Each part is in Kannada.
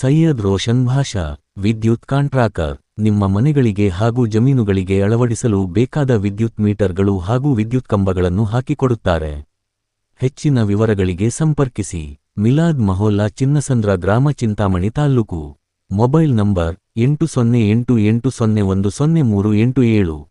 ಸೈಯದ್ ರೋಷನ್ ಭಾಷಾ, ವಿದ್ಯುತ್ ಕಾಂಟ್ರಾಕರ್, ನಿಮ್ಮ ಮನೆಗಳಿಗೆ ಹಾಗೂ ಜಮೀನುಗಳಿಗೆ ಅಳವಡಿಸಲು ಬೇಕಾದ ವಿದ್ಯುತ್ ಮೀಟರ್ಗಳು ಹಾಗೂ ವಿದ್ಯುತ್ ಕಂಬಗಳನ್ನು ಹಾಕಿಕೊಡುತ್ತಾರೆ. ಹೆಚ್ಚಿನ ವಿವರಗಳಿಗೆ ಸಂಪರ್ಕಿಸಿ, ಮಿಲಾದ್ ಮಹೋಲ್ಲಾ ಚಿನ್ನಸಂದ್ರ ಗ್ರಾಮ ಚಿಂತಾಮಣಿ ತಾಲ್ಲೂಕು ಮೊಬೈಲ್ ನಂಬರ್ ಎಂಟು ಸೊನ್ನೆ ಎಂಟು ಎಂಟು ಸೊನ್ನೆ ಒಂದು ಸೊನ್ನೆ ಮೂರು ಎಂಟು ಏಳು.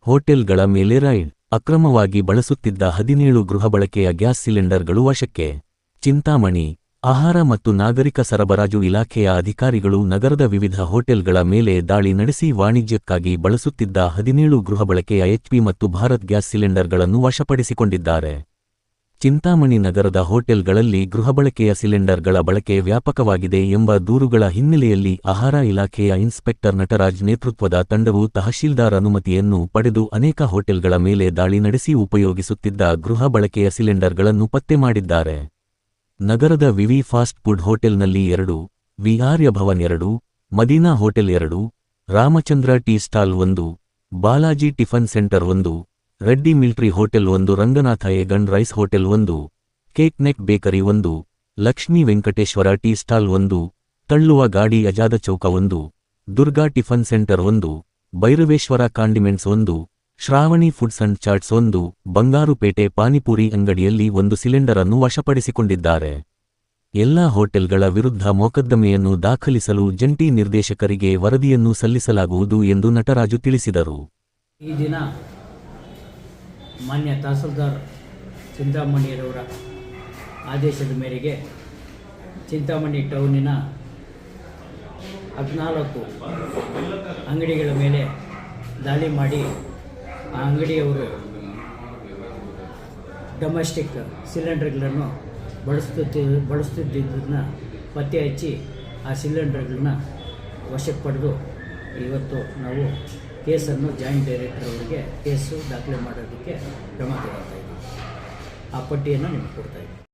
ಹೋಟೆಲ್ಗಳ ಮೇಲೆ ರೈಡ್, ಅಕ್ರಮವಾಗಿ ಬಳಸುತ್ತಿದ್ದ ಹದಿನೇಳು ಗೃಹ ಬಳಕೆಯ ಗ್ಯಾಸ್ ಸಿಲಿಂಡರ್ಗಳು ವಶಕ್ಕೆ. ಚಿಂತಾಮಣಿ ಆಹಾರ ಮತ್ತು ನಾಗರಿಕ ಸರಬರಾಜು ಇಲಾಖೆಯ ಅಧಿಕಾರಿಗಳು ನಗರದ ವಿವಿಧ ಹೋಟೆಲ್ಗಳ ಮೇಲೆ ದಾಳಿ ನಡೆಸಿ ವಾಣಿಜ್ಯಕ್ಕಾಗಿ ಬಳಸುತ್ತಿದ್ದ ಹದಿನೇಳು ಗೃಹ ಬಳಕೆಯ ಎಚ್ಪಿ ಮತ್ತು ಭಾರತ್ ಗ್ಯಾಸ್ ಸಿಲಿಂಡರ್ಗಳನ್ನು ವಶಪಡಿಸಿಕೊಂಡಿದ್ದಾರೆ. ಚಿಂತಾಮಣಿ ನಗರದ ಹೋಟೆಲ್ಗಳಲ್ಲಿ ಗೃಹಬಳಕೆಯ ಸಿಲಿಂಡರ್ಗಳ ಬಳಕೆ ವ್ಯಾಪಕವಾಗಿದೆ ಎಂಬ ದೂರುಗಳ ಹಿನ್ನೆಲೆಯಲ್ಲಿ ಆಹಾರ ಇಲಾಖೆಯ ಇನ್ಸ್ಪೆಕ್ಟರ್ ನಟರಾಜ್ ನೇತೃತ್ವದ ತಂಡವು ತಹಶೀಲ್ದಾರ್ ಅನುಮತಿಯನ್ನು ಪಡೆದು ಅನೇಕ ಹೋಟೆಲ್ಗಳ ಮೇಲೆ ದಾಳಿ ನಡೆಸಿ ಉಪಯೋಗಿಸುತ್ತಿದ್ದ ಗೃಹ ಬಳಕೆಯ ಸಿಲಿಂಡರ್ಗಳನ್ನು ಪತ್ತೆ ಮಾಡಿದ್ದಾರೆ. ನಗರದ ವಿವಿ ಫಾಸ್ಟ್ ಫುಡ್ ಹೋಟೆಲ್ನಲ್ಲಿ ಎರಡು, ವಿಹಾರ್ಯ ಭವನ್ ಎರಡು, ಮದೀನಾ ಹೋಟೆಲ್ ಎರಡು, ರಾಮಚಂದ್ರ ಟೀ ಸ್ಟಾಲ್ ಒಂದು, ಬಾಲಾಜಿ ಟಿಫನ್ ಸೆಂಟರ್ ಒಂದು, ರೆಡ್ಡಿ ಮಿಲ್ಟ್ರಿ ಹೋಟೆಲ್ ಒಂದು, ರಂಗನಾಥ ಏಗನ್ ರೈಸ್ ಹೋಟೆಲ್ ಒಂದು, ಕೇಕ್ ನೆಕ್ ಬೇಕರಿ ಒಂದು, ಲಕ್ಷ್ಮೀ ವೆಂಕಟೇಶ್ವರ ಟೀ ಸ್ಟಾಲ್ ಒಂದು, ತಳ್ಳುವ ಗಾಡಿ ಅಜಾದ ಚೌಕ ಒಂದು, ದುರ್ಗಾ ಟಿಫನ್ ಸೆಂಟರ್ ಒಂದು, ಭೈರವೇಶ್ವರ ಕಾಂಡಿಮೆಂಟ್ಸ್ ಒಂದು ಶ್ರಾವಣಿ ಫುಡ್ಸ್ ಅಂಡ್ ಚಾಟ್ಸ್ ಒಂದು ಬಂಗಾರುಪೇಟೆ ಪಾನಿಪುರಿ ಅಂಗಡಿಯಲ್ಲಿ ಒಂದು ಸಿಲಿಂಡರ್ ಅನ್ನು ವಶಪಡಿಸಿಕೊಂಡಿದ್ದಾರೆ. ಎಲ್ಲಾ ಹೋಟೆಲ್ಗಳ ವಿರುದ್ಧ ಮೊಕದ್ದಮೆಯನ್ನು ದಾಖಲಿಸಲು ಜಂಟಿ ನಿರ್ದೇಶಕರಿಗೆ ವರದಿಯನ್ನು ಸಲ್ಲಿಸಲಾಗುವುದು ಎಂದು ನಟರಾಜು ತಿಳಿಸಿದರು. ಈ ದಿನ ಮಾನ್ಯ ತಹಸೀಲ್ದಾರ್ ಚಿಂತಾಮಣಿಯರವರ ಆದೇಶದ ಮೇರೆಗೆ ಚಿಂತಾಮಣಿ ಟೌನಿನ ಹದಿನಾಲ್ಕು ಅಂಗಡಿಗಳ ಮೇಲೆ ದಾಳಿ ಮಾಡಿ ಆ ಅಂಗಡಿಯವರು ಡೊಮೆಸ್ಟಿಕ್ ಸಿಲಿಂಡರ್ಗಳನ್ನು ಬಳಸ್ತಿದ್ದ ಬಳಸುತ್ತಿದ್ದದನ್ನ ಪತ್ತೆ ಹಚ್ಚಿ ಆ ಸಿಲಿಂಡರ್ಗಳನ್ನ ವಶಕ್ಕೆ ಪಡೆದು ಇವತ್ತು ನಾವು ಕೇಸನ್ನು ಜಾಯಿಂಟ್ ಡೈರೆಕ್ಟರ್ ಅವರಿಗೆ ಕೇಸು ದಾಖಲೆ ಮಾಡೋದಕ್ಕೆ ಕ್ರಮ ತಗೊಳ್ತಾ ಇದ್ದೀವಿ. ಆ ಪಟ್ಟಿಯನ್ನು ನಿಮ್ಗೆ ಕೊಡ್ತಾ ಇದ್ದೀವಿ.